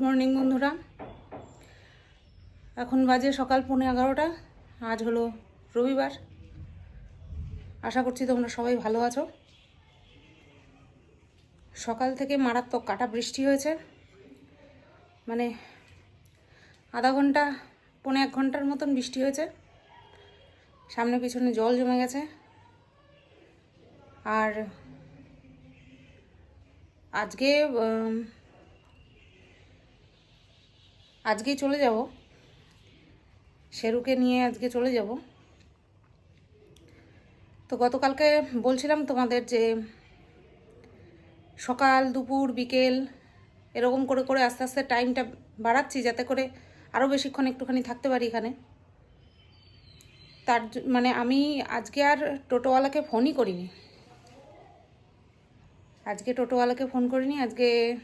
Morning বন্ধুরা। এখন বাজে সকাল পৌনে এগারোটা, আজ হলো রবিবার। আশা করছি তোমরা সবাই ভালো আছো। সকাল থেকে মারাত্মক কাটা বৃষ্টি হয়েছে। মানে আধা ঘণ্টা, পৌনে এক ঘণ্টার মতন বৃষ্টি হয়েছে। সামনে পিছনে জল জমে গেছে। আর আজকে আজকেই চলে যাব। শেরুকে নিয়ে আজকে চলে যাব। তো গতকালকে বলছিলাম তোমাদের যে সকাল, দুপুর, বিকেল এরকম করে করে আস্তে আস্তে টাইমটা বাড়াচ্ছি যাতে করে আরও বেশিক্ষণ একটুখানি থাকতে পারি এখানে। তার মানে আমি আজকে আর টোটোওয়ালাকে ফোনই করিনি। আজকে টোটোওয়ালাকে ফোন করিনি, আজকে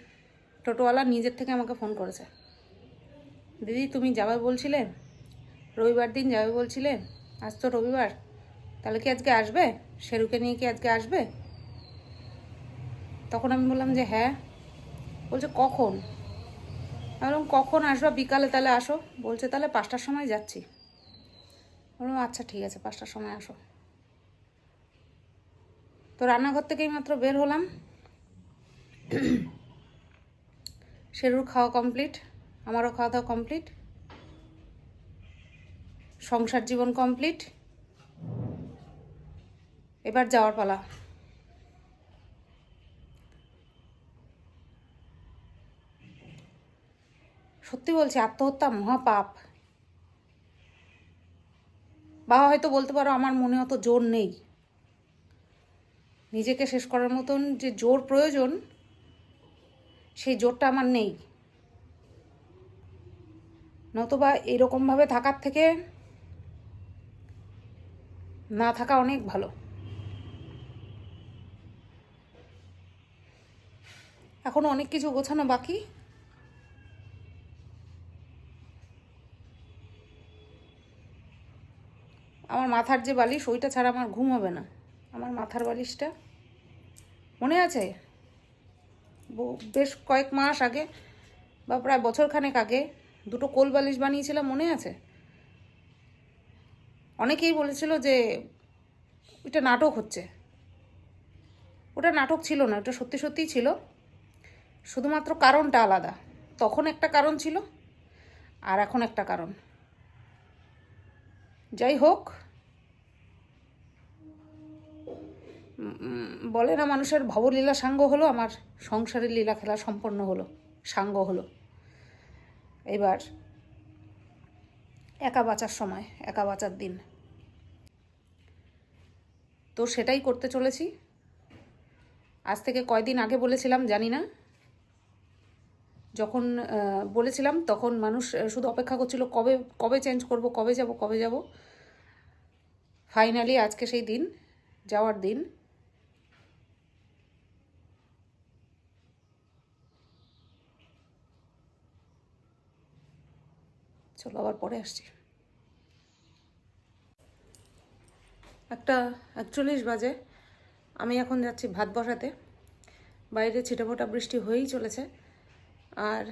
টোটোওয়ালা নিজের থেকে আমাকে ফোন করেছে। দিদি, তুমি যাবে বলছিলে? রবিবার দিন যাবে বলছিলে? আজ তো রবিবার। তাহলে কি আজকে আসবে? শেরুকে নিয়ে কি আজকে আসবে? তখন আমি বললাম যে হ্যাঁ। বলছে, কখন? বললাম, কখন আসবা? বিকালে তাহলে আসো। বলছে, তাহলে পাঁচটার সময় যাচ্ছি। বললাম আচ্ছা ঠিক আছে, পাঁচটার সময় আসো। তো রান্নাঘর থেকেই মাত্র বের হলাম। শেরুর খাওয়া কমপ্লিট। আমারও খাওয়া দাওয়া কমপ্লিট সংসার জীবন কমপ্লিট এবার যাওয়ার পালা। সত্যি বলছি, আত্মহত্যা মহাপাপ। বাবা হয়তো বলতে পারো, আমার মনে অত জোর নেই। নিজেকে শেষ করার মতন যে জোর প্রয়োজন, সেই জোরটা আমার নেই। নতুবা এরকমভাবে থাকার থেকে না থাকা অনেক ভালো। এখনও অনেক কিছু গোছানো বাকি? আমার মাথার যে বালিশ, ওইটা ছাড়া আমার ঘুম হবে না। আমার মাথার বালিশটা মনে আছে? বেশ কয়েক মাস আগে বা প্রায় বছরখানেক আগে দুটো কোল বালিশ বানিয়েছিলাম মনে আছে? অনেকেই বলেছিল যে ওইটা নাটক হচ্ছে। ওটা নাটক ছিল না, ওটা সত্যি সত্যিই ছিল। শুধুমাত্র কারণটা আলাদা। তখন একটা কারণ ছিল, আর এখন একটা কারণ। যাই হোক বলে না মানুষের ভবলীলা সাঙ্গ হলো, আমার সংসারের লীলা খেলা সম্পন্ন হলো, সাঙ্গ হলো। এবার একা বাঁচার সময়, একা বাঁচার দিন। তো সেটাই করতে চলেছি। আজ থেকে কয়দিন আগে বলেছিলাম, জানি না। যখন বলেছিলাম, তখন মানুষ শুধু অপেক্ষা করছিল, কবে কবে চেঞ্জ করব, কবে যাব কবে যাব। ফাইনালি আজকে সেই দিন, যাওয়ার দিন। চলো আবার পরে আসছি। একটা একচল্লিশ বাজে। আমি এখন যাচ্ছি ভাত বসাতে। বাইরে ছিটেফোঁটা বৃষ্টি হয়েই চলেছে। আর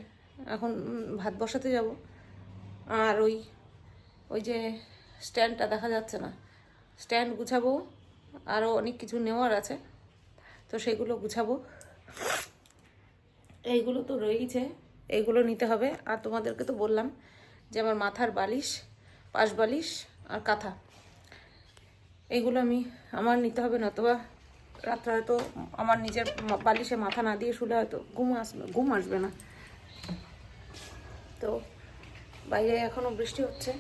এখন ভাত বসাতে যাব। আর ওই ওই যে স্ট্যান্ডটা দেখা যাচ্ছে না। স্ট্যান্ড গুছাবো। আরও অনেক কিছু নেওয়ার আছে। তো সেগুলো গুছাবো। এইগুলো তো রয়েইছে। এইগুলো নিতে হবে। আর তোমাদেরকে তো বললাম যে আমার মাথার বালিশ, পাশ বালিশ আর কাঁথা। এইগুলো আমি আমার নিতে হবে, নতুবা রাত্রে হয়তো আমার নিজের বালিশে মাথা না দিয়ে শুলে হয়তো ঘুম আসবে ঘুম আসবে না। তো বাইরে এখনও বৃষ্টি হচ্ছে,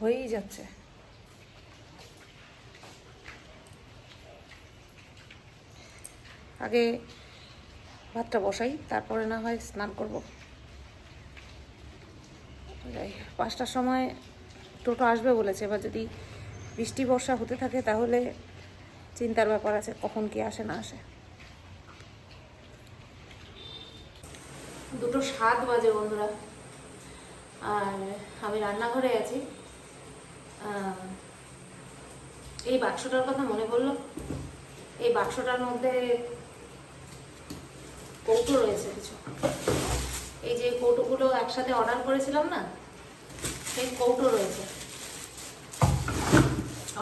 হয়েই যাচ্ছে। আগে ভাতটা বসাই, তারপরে না হয় স্নান করব। যাই পাঁচটার সময় টোটো আসবে বলেছে। এবার যদি বৃষ্টি, বর্ষা হতে থাকে তাহলে চিন্তার ব্যাপার আছে, কখন কি আসে, না আসে। দুটো সাত বাজে বন্ধুরা। আর আমি রান্নাঘরে আছি। এই বাক্সটার কথা মনে পড়ল? এই বাক্সটার মধ্যে কৌটো রয়েছে কিছু। একসাথে অর্ডার করেছিলাম না, সেই কৌটো রয়েছে।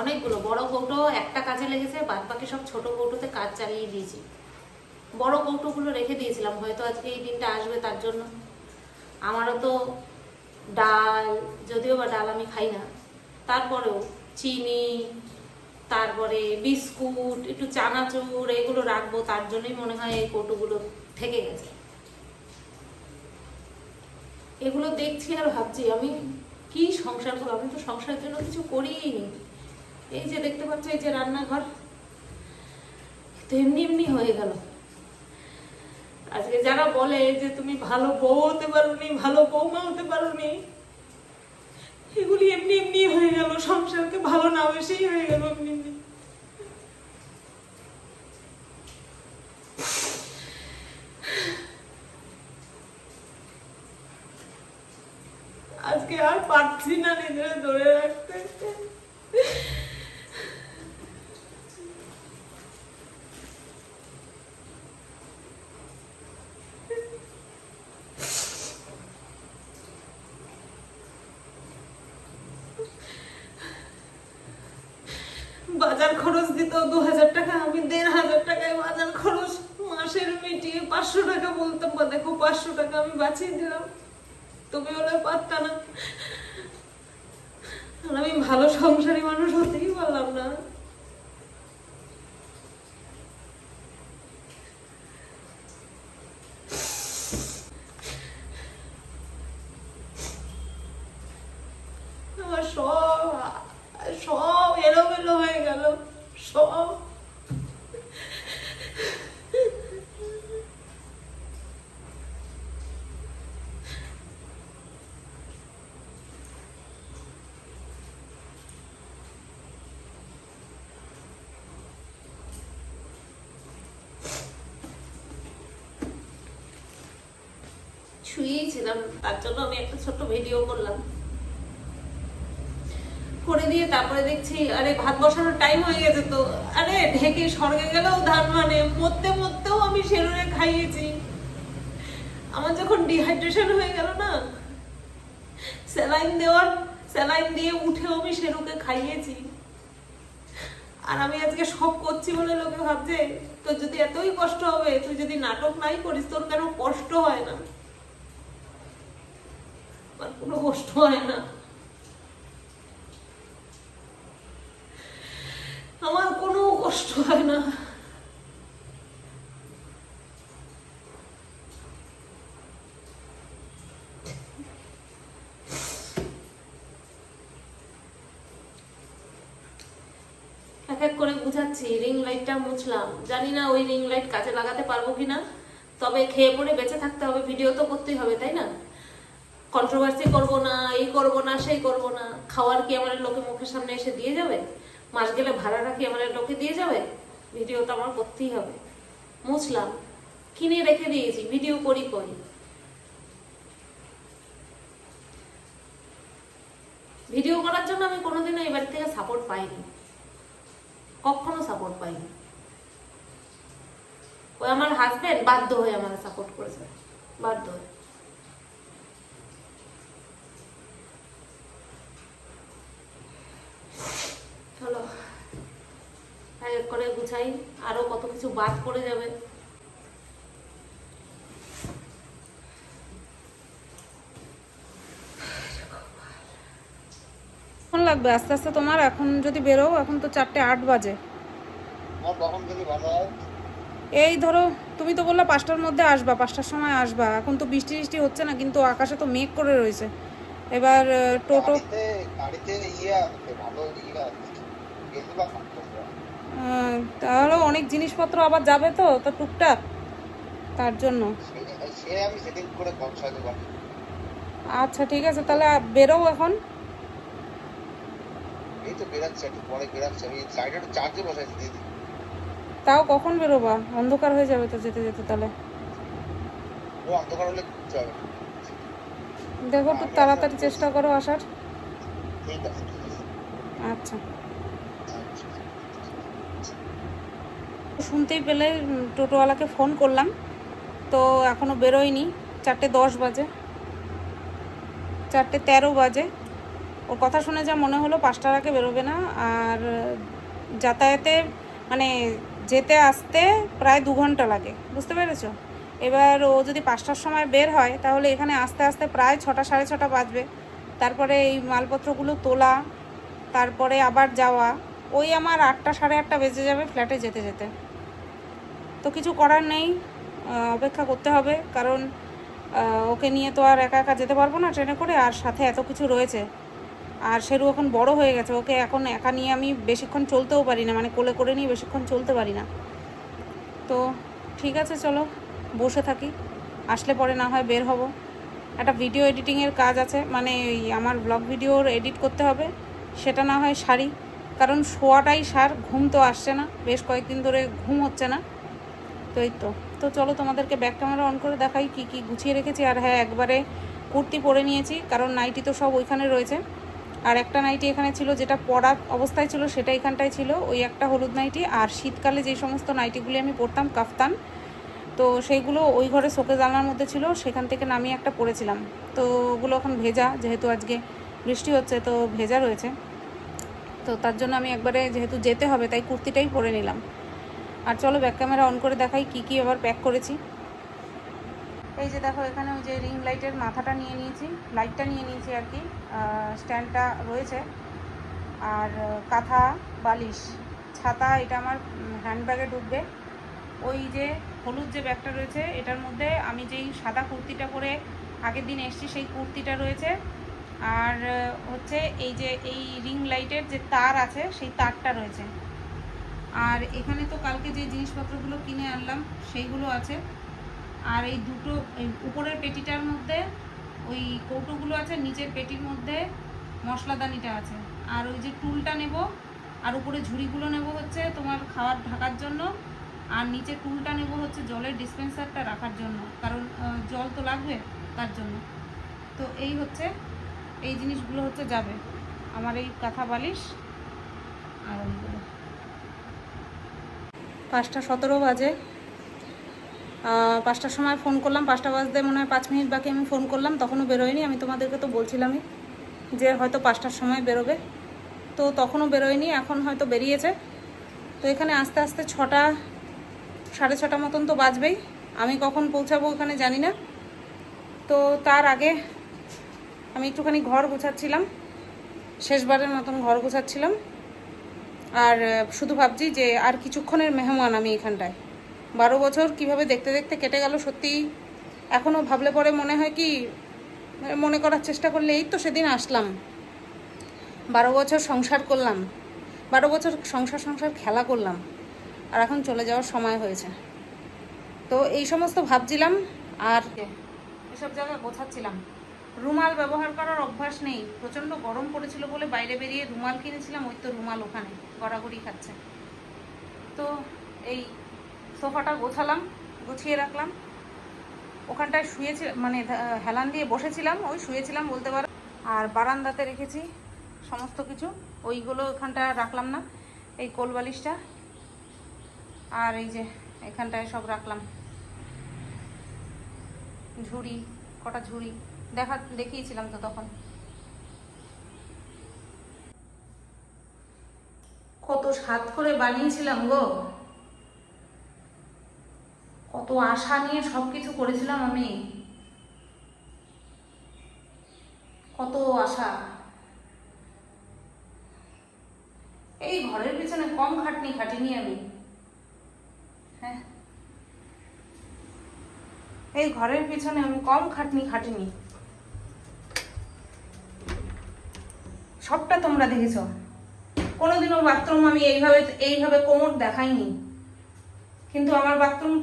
অনেকগুলো, বড় কৌটো একটা কাজে লেগেছে বাদ বাকি সব ছোট কৌটোতে কাজ চালিয়ে দিয়েছি। বড় কৌটোগুলো রেখে দিয়েছিলাম, হয়তো আজকে এই দিনটা আসবে তার জন্য। আমারও তো ডাল, যদিও বা ডাল আমি খাই না, তারপরেও চিনি, তারপরে বিস্কুট, একটু চানাচুর, এগুলো রাখব, তার জন্যই মনে হয় এই কৌটোগুলো থেকে গেছে। এগুলো দেখছি আর ভাবছি, আমি কি সংসার করব? আমি তো সংসারের জন্য কিছু করিই নি। এই যে দেখতে পাচ্ছ, এই যে রান্নাঘর তো এমনি এমনি হয়ে গেল। আজকে যারা বলে যে তুমি ভালো বউ হতে পারোনি, ভালো বৌমা হতে পারোনি, এগুলি এমনি এমনি হয়ে গেল। সংসারকে ভালো না বেশি হয়ে গেল এমনি এমনি আজকে আর পারছি না নিজেরা ধরে রাখতে বাজার খরচ দিত দু হাজার টাকা আমি দেড় হাজার টাকায় বাজার খরচ মাসের মিটিয়ে পাঁচশো টাকা বলতাম বা দেখো পাঁচশো টাকা আমি বাঁচিয়ে দিলাম। তুমি ওরা পারতা না। আর আমি ভালো সংসারী মানুষ হতেই পারলাম না আমার সব সব এলোমেলো হয়ে গেল সব শুয়েই ছিলাম তার জন্য আমি একটা ছোট্ট ভিডিও করলাম। করে দিয়ে তারপরে দেখছি, আরে ভাত বসানোর টাইম হয়ে গেছে তো। আরে ঢেকে স্বর্গে গেলেও ধান মানে মরতে মরতেও আমি সেরুরে খাইয়েছি। আমার যখন ডিহাইড্রেশন হয়ে গেল না, স্যালাইন দেওয়ার, স্যালাইন দিয়ে উঠেও আমি সেরুকে খাইয়েছি। আর আমি আজকে সব করছি বলে লোকে ভাবছে, তোর যদি এতই কষ্ট হবে, তুই যদি নাটক নাই করিস, তোর কেন কষ্ট হয় না? কোনো কষ্ট হয় না। আমার কোনো কষ্ট হয় না। এক এক করে বুঝাচ্ছি রিং লাইটটা মুছলাম। জানি না ওই রিং লাইট কাজে লাগাতে পারব কিনা, তবে খেয়ে পড়ে বেঁচে থাকতে হবে ভিডিও তো করতেই হবে, তাই না? কন্ট্রোভার্সি করব না, এই করব না, সেই করব না, খাওয়ার কি আমার লোকে মুখের সামনে এসে দিয়ে যাবে? মাস গেলে ভাড়া রাখি আমার লোকে দিয়ে যাবে? ভিডিও তো আমার করতেই হবে। মুছলাম, কিনে রেখে দিয়েছি ভিডিও করি করি ভিডিও করার জন্য আমি কোনোদিনও এই বাড়ি থেকে সাপোর্ট পাইনি। কখনো সাপোর্ট পাইনি। ওই আমার হাজবেন্ড বাধ্য হয়ে আমার সাপোর্ট করেছে। বাধ্য হয়ে চলো এক এক করে গুছাই আরও কত কিছু বাদ পড়ে যাবে। লাগবে আস্তে আস্তে তোমার এখন যদি বেরো এখন তো চারটে আট বাজে। হয়? এই ধরো তুমি তো বললে পাঁচটার মধ্যে আসবা পাঁচটার সময় আসবা। এখন তো বৃষ্টি বৃষ্টি হচ্ছে না কিন্তু আকাশে তো মেঘ করে রয়েছে। এবার টোটো তাহলে অনেক জিনিসপত্র আবার যাবে তো তো টুকটাক, তার জন্য। আচ্ছা ঠিক আছে, তাহলে বেরো এখন। তাও কখন বেরোবা? অন্ধকার হয়ে যাবে তো যেতে যেতে তাহলে। দেখো একটু তাড়াতাড়ি চেষ্টা করো আসার। আচ্ছা। শুনতেই পেলে টোটোওয়ালাকে ফোন করলাম। তো এখনও বেরোয়নি, চারটে দশ বাজে। চারটে তেরো বাজে। ওর কথা শুনে যা মনে হলো পাঁচটার আগে বেরোবে না। আর যাতায়াতে মানে যেতে আসতে প্রায় দু ঘণ্টা লাগে। বুঝতে পেরেছ? এবার ও যদি পাঁচটার সময় বের হয়, তাহলে এখানে আস্তে আস্তে প্রায় ছটা, সাড়ে ছটা বাজবে। তারপরে এই মালপত্রগুলো তোলা, তারপরে আবার যাওয়া। ওই আমার আটটা, সাড়ে আটটা বেজে যাবে ফ্ল্যাটে যেতে যেতে। তো কিছু করার নেই অপেক্ষা করতে হবে, কারণ ওকে নিয়ে তো আর একা একা যেতে পারব না ট্রেনে করে, আর সাথে এত কিছু রয়েছে। আর সেরু এখন বড় হয়ে গেছে, ওকে এখন একা নিয়ে আমি বেশিক্ষণ চলতেও পারি না মানে কোলে করে নিয়ে বেশিক্ষণ চলতে পারি না। তো ঠিক আছে, চলো, বসে থাকি, আসলে পরে না হয় বের হব। একটা ভিডিও এডিটিংয়ের কাজ আছে মানে আমার ব্লগ ভিডিওর এডিট করতে হবে, সেটা না হয় সারি, কারণ শোয়াটাই সার, ঘুম তো আসছে না, বেশ কয়েকদিন ধরে ঘুম হচ্ছে না। তো এই তো। তো চলো তোমাদেরকে ব্যাক ক্যামেরা অন করে দেখাই কি কি গুছিয়ে রেখেছি। আর হ্যাঁ একবারে কুর্তি পরে নিয়েছি, কারণ নাইটি তো সব ওইখানে রয়েছে। আর একটা নাইটি এখানে ছিল যেটা পরা অবস্থায় ছিল, সেটা এখানটায় ছিল। ওই একটা হলুদ নাইটি আর শীতকালে যে সমস্ত নাইটিগুলি আমি পরতাম, কাফতান, তো সেইগুলো ওই ঘরে শোকে জানলার মধ্যে ছিল, সেখান থেকে নামিয়ে একটা পরেছিলাম। তো ওগুলো এখন ভেজা, যেহেতু আজকে বৃষ্টি হচ্ছে, তো ভেজা রয়েছে। তো তার জন্য আমি একবারে যেহেতু যেতে হবে, তাই কুর্তিটাই পরে নিলাম। আর চলো ব্যাক ক্যামেরা অন করে দেখাই কি কি আবার প্যাক করেছি। এই যে দেখো, এখানে ওই যে রিং লাইটের মাথাটা নিয়ে নিয়েছি লাইটটা নিয়ে নিয়েছি আর কি স্ট্যান্ডটা রয়েছে। আর কাঁথা, বালিশ, ছাতা, এটা আমার হ্যান্ডব্যাগে ঢুকবে। ওই যে হলুদ যে ব্যাগটা রয়েছে, এটার মধ্যে আমি যেই সাদা কুর্তিটা পরে আগের দিন এসছি, সেই কুর্তিটা রয়েছে। আর হচ্ছে এই যে এই রিং লাইটের যে তার আছে, সেই তারটা রয়েছে। আর এখানে তো কালকে যে জিনিসপত্রগুলো কিনে আনলাম, সেইগুলো আছে। আর এই দুটো উপরের পেটিটার মধ্যে ওই কৌটোগুলো আছে, নিচের পেটির মধ্যে মশলাদানিটা আছে। আর ওই যে টুলটা নেব, আর উপরে ঝুড়িগুলো নেব হচ্ছে তোমার খাবার ঢাকার জন্য, আর নিচে টুলটা নেব হচ্ছে জলের ডিসপেন্সারটা রাখার জন্য, কারণ জল তো লাগবে তার জন্য। তো এই হচ্ছে, এই জিনিসগুলো হচ্ছে যাবে। আমার এই কাঁথা বালিশ, আর পাঁচটা সতেরো বাজে। পাঁচটার সময় ফোন করলাম, পাঁচটা বাজতে মনে হয় পাঁচ মিনিট বাকি আমি ফোন করলাম, তখনও বেরোয়নি, আমি তোমাদেরকে তো বলছিলামই যে হয়তো পাঁচটার সময় বেরোবে। তো তখনও বেরোয়নি, এখন হয়তো বেরিয়েছে। তো এখানে আস্তে আস্তে ছটা, সাড়ে ছটা মতন তো বাজবেই, আমি কখন পৌঁছাবো ওখানে জানি না। তো তার আগে আমি একটুখানি ঘর গোছাচ্ছিলাম, শেষবারের মতন ঘর গোছাচ্ছিলাম। আর শুধু ভাবছি যে আর কিছুক্ষণের মেহমান আমি এখানটায়। বারো বছর কীভাবে দেখতে দেখতে কেটে গেল সত্যি এখনও ভাবলে পরে মনে হয় কি মানে করার চেষ্টা করলে এই তো সেদিন আসলাম। বারো বছর সংসার করলাম। বারো বছর সংসার সংসার খেলা করলাম। আর এখন চলে যাওয়ার সময় হয়েছে। তো এই সমস্ত ভাবছিলাম, আর এসব জায়গায় গোছাচ্ছিলাম। রুমাল ব্যবহার করার অভ্যাস নেই। প্রচণ্ড গরম পড়েছিল বলে বাইরে বেরিয়ে রুমাল কিনেছিলাম, ওই তো রুমাল ওখানে, গড়াগড়ি খাচ্ছে। তো এই সোফাটা গোছালাম, গুছিয়ে রাখলাম। ওখানটায় শুয়েছি মানে হেলান দিয়ে বসেছিলাম, ওই শুয়েছিলাম বলতে পারো। আর বারান্দাতে রেখেছি সমস্ত কিছু, ওইগুলো ওখানটা রাখলাম না, এই কোল বালিশটা আর এই যে এখানটায় সব রাখলাম। ঝুড়ি, কটা ঝুড়ি। দেখা দেখিয়েছিলাম তো তখন। কত স্বাদ করে বানিয়েছিলাম গো। কত আশা নিয়ে সবকিছু করেছিলাম আমি। কত আশা। এই ঘরের পিছনে কম খাটনি খাটিনি আমি। হ্যাঁ। এই ঘরের পিছনে আমি কম খাটনি খাটিনি। সবটা তোমরা দেখেছ। কোনোদিনও বাথরুম আমি এইভাবে এইভাবে কোমর দেখাইনি। কিন্তু আমার বাথরুম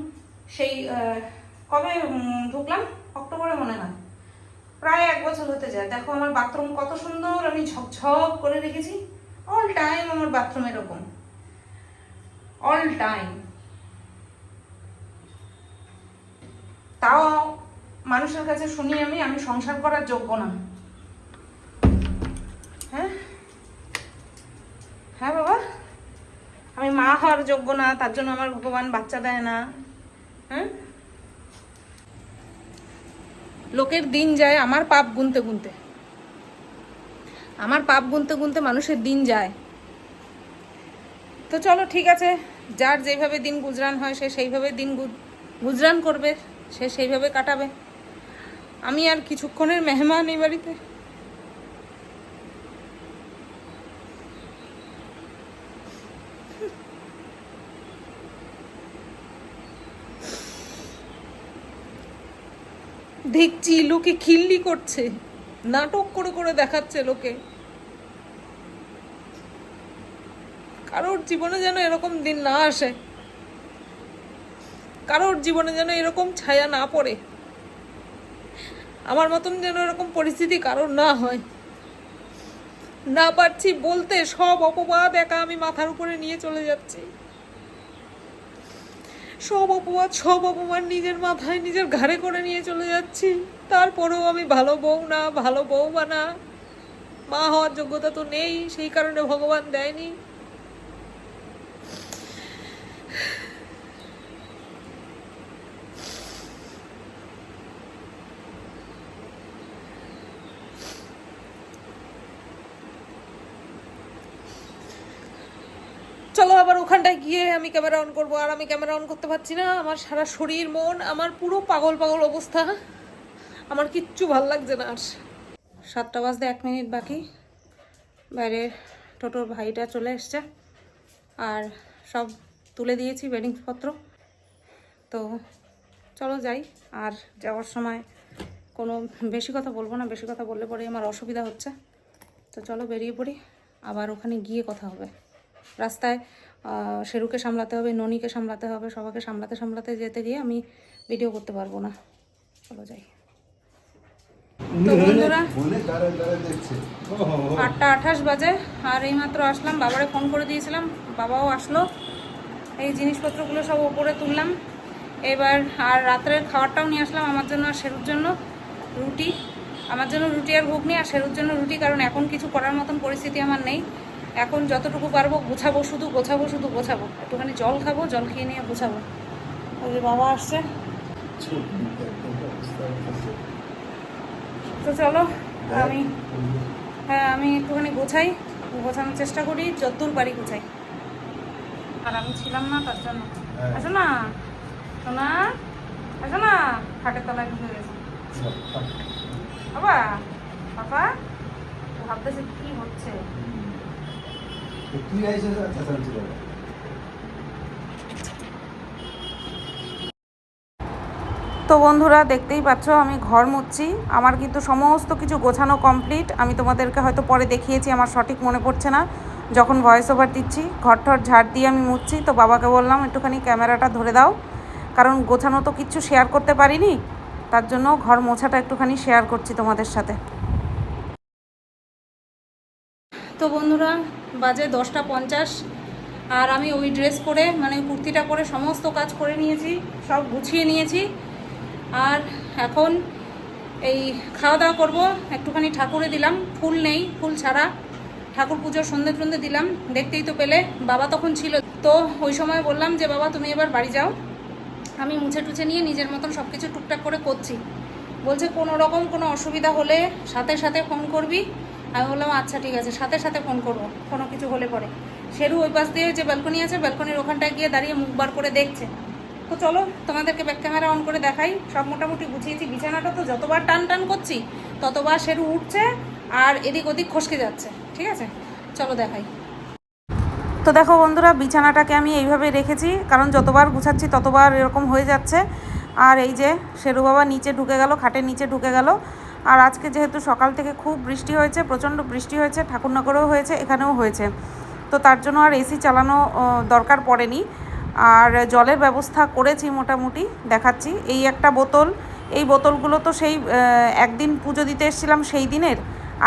সেই কবে ঢুকলাম? অক্টোবরে মনে হয়। প্রায় এক বছর হতে যায়। দেখো আমার বাথরুম কত সুন্দর, আমি ঝকঝক করে রেখেছি। অল টাইম আমার বাথরুম এরকম। অল টাইম তাও মানুষের কাছে শুনি আমি আমি সংসার করার যোগ্য না। হ্যাঁ? হ্যাঁ বাবা? আমি মা হওয়ার যোগ্য না, তার জন্য আমার ভগবান বাচ্চা দেয় না। হ্যাঁ? লোকের দিন যায় আমার পাপ গুনতে গুনতে। আমার পাপ গুনতে গুনতে মানুষের দিন যায়। তো চলো, ঠিক আছে। যার যেভাবে দিন গুজরান হয়, সে সেইভাবে দিন গুজরান করবে, সে সেইভাবে কাটাবে। আমি আর কিছুক্ষণের মেহমান এই বাড়িতে। দেখছি, লোকে খিল্লি করছে। নাটক করে করে দেখাচ্ছে লোকে। কারোর জীবনে যেন এরকম দিন না আসে। কারোর জীবনে যেন এরকম ছায়া না পড়ে। আমার মতন যেন এরকম পরিস্থিতি কারোর না হয়। না পারছি বলতে সব অপবাদ একা আমি মাথার উপরে নিয়ে চলে যাচ্ছি। সব অপমান সব অপমান নিজের মাথায় নিজের ঘাড়ে করে নিয়ে চলে যাচ্ছি। তারপরেও আমি ভালো বউ না, ভালো বউমা না। মা হওয়ার যোগ্যতা তো নেই, সেই কারণে ভগবান দেয়নি চলো আবার ওখানটায় গিয়ে আমি ক্যামেরা অন করব, আর আমি ক্যামেরা অন করতে পারছি না। আমার সারা শরীর, মন, আমার পুরো পাগল পাগল অবস্থা। আমার কিচ্ছু ভালো লাগছে না আর। সাতটা বাজতে এক মিনিট বাকি। বাইরে টোটোর ভাইটা চলে এসছে। আর সব তুলে দিয়েছি বেডিংসপত্র। তো চলো যাই। আর যাওয়ার সময় কোনো বেশি কথা বলব না, বেশি কথা বললে পরে আমার অসুবিধা হচ্ছে। তো চলো বেরিয়ে পড়ি। আবার ওখানে গিয়ে কথা হবে। রাস্তায় শেরুকে সামলাতে হবে, ননিকে সামলাতে হবে সবাইকে সামলাতে সামলাতে যেতে গিয়ে আমি ভিডিও করতে পারব না। চলো যাই। আটটা আঠাশ বাজে, আর এইমাত্র ফোন করে দিয়েছিলাম, বাবাও আসলো। এই জিনিসপত্রগুলো সব ওপরে তুললাম। এবার আর রাত্রের খাবারটাও নিয়ে আসলাম আমার জন্য আর শেরুর জন্য, রুটি। আমার জন্য রুটি আর ঘুগনি আর শেরুর জন্য রুটি, কারণ এখন কিছু করার মতন পরিস্থিতি আমার নেই। এখন যতটুকু পারব গোছাবো শুধু গোছাবো শুধু গোছাবো। একটুখানি জল খাব জল খেয়ে নিয়ে গোছাবো। ওই যে বাবা আসছে। তো চলো আমি হ্যাঁ আমি একটুখানি গোছাই গোছানোর চেষ্টা করি যতদূর পারি গোছাই। আর আমি ছিলাম না তার জন্য। আসো না শোনা আসো না খাটের তলায় ঢুকে গেছে বাবা বাবা ভাবতেছে কি হচ্ছে। তুই চেঁচামেচি করে তো বন্ধুরা, দেখতেই পাচ্ছ, আমি ঘর মুচ্ছি। আমার কিন্তু সমস্ত কিছু গোছানো কমপ্লিট আমি তোমাদেরকে হয়তো পরে দেখিয়েছি, আমার সঠিক মনে পড়ছে না। যখন ভয়েস ওভার দিচ্ছি ঘর ঠর ঝাড় দিয়ে আমি মুছছি তো বাবাকে বললাম, একটুখানি ক্যামেরাটা ধরে দাও। কারণ গোছানো তো কিচ্ছু শেয়ার করতে পারিনি। তার জন্য ঘর মোছাটা একটুখানি শেয়ার করছি তোমাদের সাথে। তো বন্ধুরা, বাজে দশটা পঞ্চাশ। আর আমি ওই ড্রেস পরে মানে কুর্তিটা পরে সমস্ত কাজ করে নিয়েছি, সব গুছিয়ে নিয়েছি। আর এখন এই খাওয়া দাওয়া করব, একটুখানি ঠাকুরে দিলাম। ফুল নেই, ফুল ছাড়া। ঠাকুর পুজোর সন্ধে টন্ধে দিলাম, দেখতেই তো পেলে, বাবা তখন ছিল। তো ওই সময় বললাম যে, বাবা, তুমি এবার বাড়ি যাও। আমি মুছে টুছে নিয়ে নিজের মতন সব কিছু টুকটাক করে করছি। বলছে, কোনো রকম কোনো অসুবিধা হলে সাথে সাথে ফোন করবি আমি বললাম আচ্ছা ঠিক আছে, সাথে সাথে ফোন করব, কোনো কিছু হলে পরে। শেরু ওই পাশ দিয়ে যে ব্যালকনি আছে ব্যালকনির ওখানটায় গিয়ে দাঁড়িয়ে মুখ বার করে দেখছে। তো চলো, তোমাদেরকে ব্যাক ক্যামেরা অন করে দেখাই। সব মোটামুটি গুছিয়েছি, বিছানাটা তো যতবার টান টান করছি, ততবার সেরু উঠছে আর এদিক ওদিক খসকে যাচ্ছে, ঠিক আছে? চলো দেখাই। তো দেখো বন্ধুরা, বিছানাটাকে আমি এইভাবে রেখেছি, কারণ যতবার গুছাচ্ছি ততবার এরকম হয়ে যাচ্ছে। আর এই যে শেরু বাবা নিচে ঢুকে গেল, খাটের নিচে ঢুকে গেল। আর আজকে যেহেতু সকাল থেকে খুব বৃষ্টি হয়েছে, প্রচণ্ড বৃষ্টি হয়েছে, ঠাকুরনগরেও হয়েছে, এখানেও হয়েছে। তো তার জন্য আর এসি চালানো দরকার পড়েনি। আর জলের ব্যবস্থা করেছি মোটামুটি, দেখাচ্ছি। এই একটা বোতল, এই বোতলগুলো তো সেই একদিন পুজো দিতে এসেছিলাম সেই দিনের,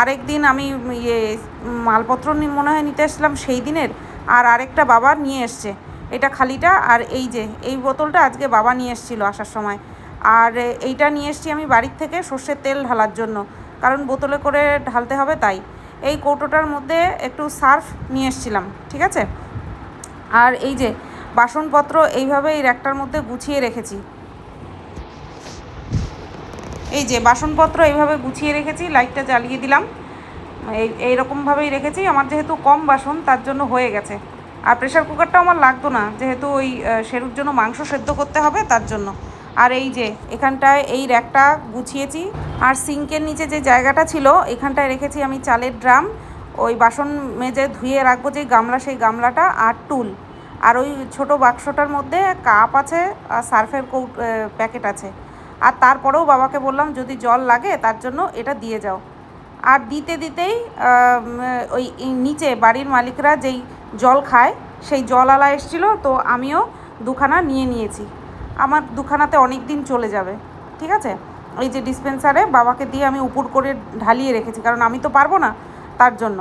আরেক দিন আমি ইয়ে মালপত্র মনে হয় নিতে এসেছিলাম সেই দিনের, আর আরেকটা বাবা নিয়ে এসছে। এটা খালিটা, আর এই যে, এই বোতলটা আজকে বাবা নিয়ে এসেছিল আসার সময়। আর এইটা নিয়ে এসছি আমি বাড়ির থেকে সর্ষের তেল ঢালার জন্য। কারণ বোতলে করে ঢালতে হবে তাই। এই কৌটোটার মধ্যে একটু সার্ফ নিয়ে এসছিলাম, ঠিক আছে? আর এই যে বাসনপত্র এইভাবে এই র্যাকটার মধ্যে গুছিয়ে রেখেছি। এই যে বাসনপত্র এইভাবে গুছিয়ে রেখেছি, লাইটটা জ্বালিয়ে দিলাম। এই, এইরকমভাবেই রেখেছি। আমার যেহেতু কম বাসন, তার জন্য হয়ে গেছে। আর প্রেশার কুকারটাও আমার লাগতো না, যেহেতু ওই সেরুর জন্য মাংস সেদ্ধ করতে হবে তার জন্য। আর এই যে, এখানটায় এই র্যাকটা গুছিয়েছি। আর সিঙ্কের নিচে যে জায়গাটা ছিল, এখানটায় রেখেছি আমি চালের ড্রাম। ওই বাসন মেজে ধুয়ে রাখব যে গামলা, সেই গামলাটা আর টুল। আর ওই ছোট বাক্সটার মধ্যে কাপ আছে, আর সার্ফের কৌট প্যাকেট আছে। আর তারপরেও বাবাকে বললাম, যদি জল লাগে, তার জন্য এটা দিয়ে যাও। আর দিতে দিতেই ওই নিচে বাড়ির মালিকরা যেই জল খায়, সেই জলওয়ালা এসেছিল, তো আমিও দুখানা নিয়ে নিয়েছি। আমার দুখানাতে অনেক দিন চলে যাবে, ঠিক আছে? এই যে ডিসপেন্সারে বাবাকে দিয়ে আমি উপর করে ঢালিয়ে রেখেছি, কারণ আমি তো পারব না তার জন্য।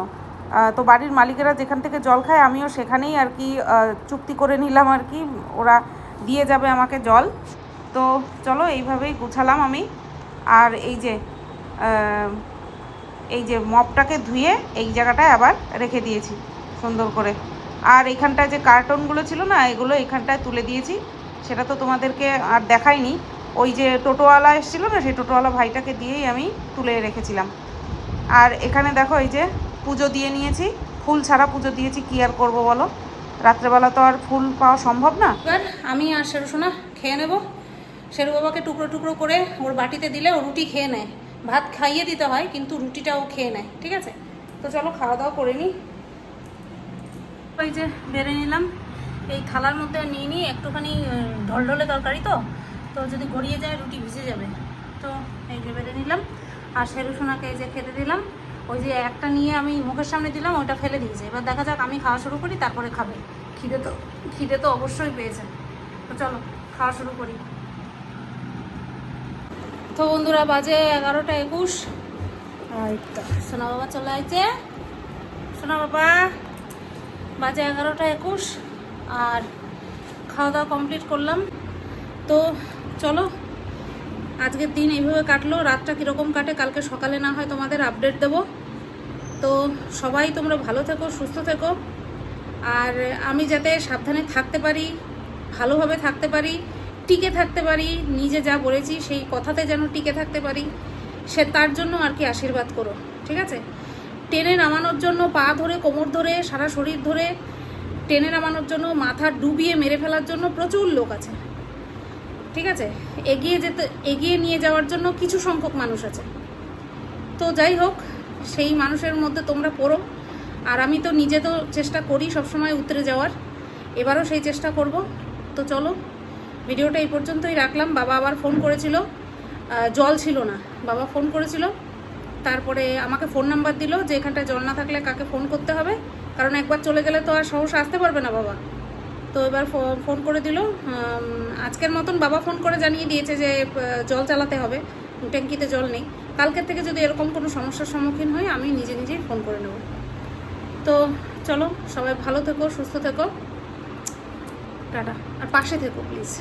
তো বাড়ির মালিকেরা যেখান থেকে জল খায় আমিও সেখানেই আর কি চুক্তি করে নিলাম আর কি, ওরা দিয়ে যাবে আমাকে জল। তো চলো এইভাবেই গুছালাম আমি। আর এই যে এই যে মপটাকে ধুয়ে এই জায়গাটায় আবার রেখে দিয়েছি সুন্দর করে। আর এখানটায় যে কার্টনগুলো ছিল না, এগুলো এখানটায় তুলে দিয়েছি। সেটা তো তোমাদেরকে আর দেখাইনি। ওই যে টোটোওয়ালা এসেছিল না সেই টোটোওয়ালা ভাইটাকে দিয়েই আমি তুলে রেখেছিলাম। আর এখানে দেখো এই যে পুজো দিয়ে নিয়েছি। ফুল ছাড়া পুজো দিয়েছি কী আর করব বলো? রাত্রেবেলা তো আর ফুল পাওয়া সম্ভব না। এবার আমি আর শেরু সোনা খেয়ে নেব। শেরু বাবাকে টুকরো টুকরো করে ওর বাটিতে দিলে ও রুটি খেয়ে নেয়। ভাত খাইয়ে দিতে হয় কিন্তু রুটিটা ও খেয়ে নেয় ঠিক আছে? তো চলো খাওয়া দাওয়া করে নিই ওই যে বেড়ে নিলাম। এই থালার মধ্যে নিয়ে নিই একটুখানি ঢলঢলে তরকারি তো তো যদি গড়িয়ে যায় রুটি ভিজে যাবে। তো এই যে বেড়ে নিলাম, আর শেরু সোনাকে এই যে খেতে দিলাম, ওই যে একটা নিয়ে আমি মুখের সামনে দিলাম, ওইটা ফেলে দিয়েছে। এবার দেখা যাক আমি খাওয়া শুরু করি, তারপরে খাবে। খিদে তো খিদে তো অবশ্যই পেয়েছে। তো চলো, খাওয়া শুরু করি। তো বন্ধুরা, বাজে এগারোটা একুশ। সোনা বাবা চলে আইছে। সোনা বাবা, বাজে এগারোটা একুশ। আর খাওয়া দাওয়া কমপ্লিট করলাম। তো চলো, আজকের দিন এইভাবে কাটলো। রাতটা কীরকম কাটে কালকে সকালে না হয় তোমাদের আপডেট দেবো। তো সবাই তোমরা ভালো থেকো, সুস্থ থেকো। আর আমি যাতে সাবধানে থাকতে পারি, ভালোভাবে থাকতে পারি, টিকে থাকতে পারি, নিজে যা বলেছি সেই কথাতে যেন টিকে থাকতে পারি, সে তার জন্য আর কি আশীর্বাদ করো, ঠিক আছে? টেনে নামানোর জন্য পা ধরে, কোমর ধরে, সারা শরীর ধরে টেনে নামানোর জন্য, মাথা ডুবিয়ে মেরে ফেলার জন্য প্রচুর লোক আছে। ঠিক আছে? এগিয়ে যেতে, এগিয়ে নিয়ে যাওয়ার জন্য কিছু সংখ্যক মানুষ আছে। তো যাই হোক, সেই মানুষের মধ্যে তোমরা পড়ো। আর আমি তো নিজে তো চেষ্টা করি সবসময় উতরে যাওয়ার। এবারও সেই চেষ্টা করব। তো চলো, ভিডিওটা এই পর্যন্তই রাখলাম। বাবা আবার ফোন করেছিল। জল ছিল না। বাবা ফোন করেছিল। তারপরে আমাকে ফোন নাম্বার দিল যে এখানটায় জল না থাকলে কাকে ফোন করতে হবে। কারণ একবার চলে গেলে তো আর সহসা আসতে পারবে না বাবা। তো এবার ফোন করে দিল আজকের মতন বাবা ফোন করে জানিয়ে দিয়েছে যে জল চালাতে হবে, ট্যাঙ্কিতে জল নেই। কালকের থেকে যদি এরকম কোনো সমস্যার সম্মুখীন হয়, আমি নিজে নিজেই ফোন করে নেব। তো চলো, সবাই ভালো থেকো, সুস্থ থেকো। টাটা। আর পাশে থেকো, প্লিজ।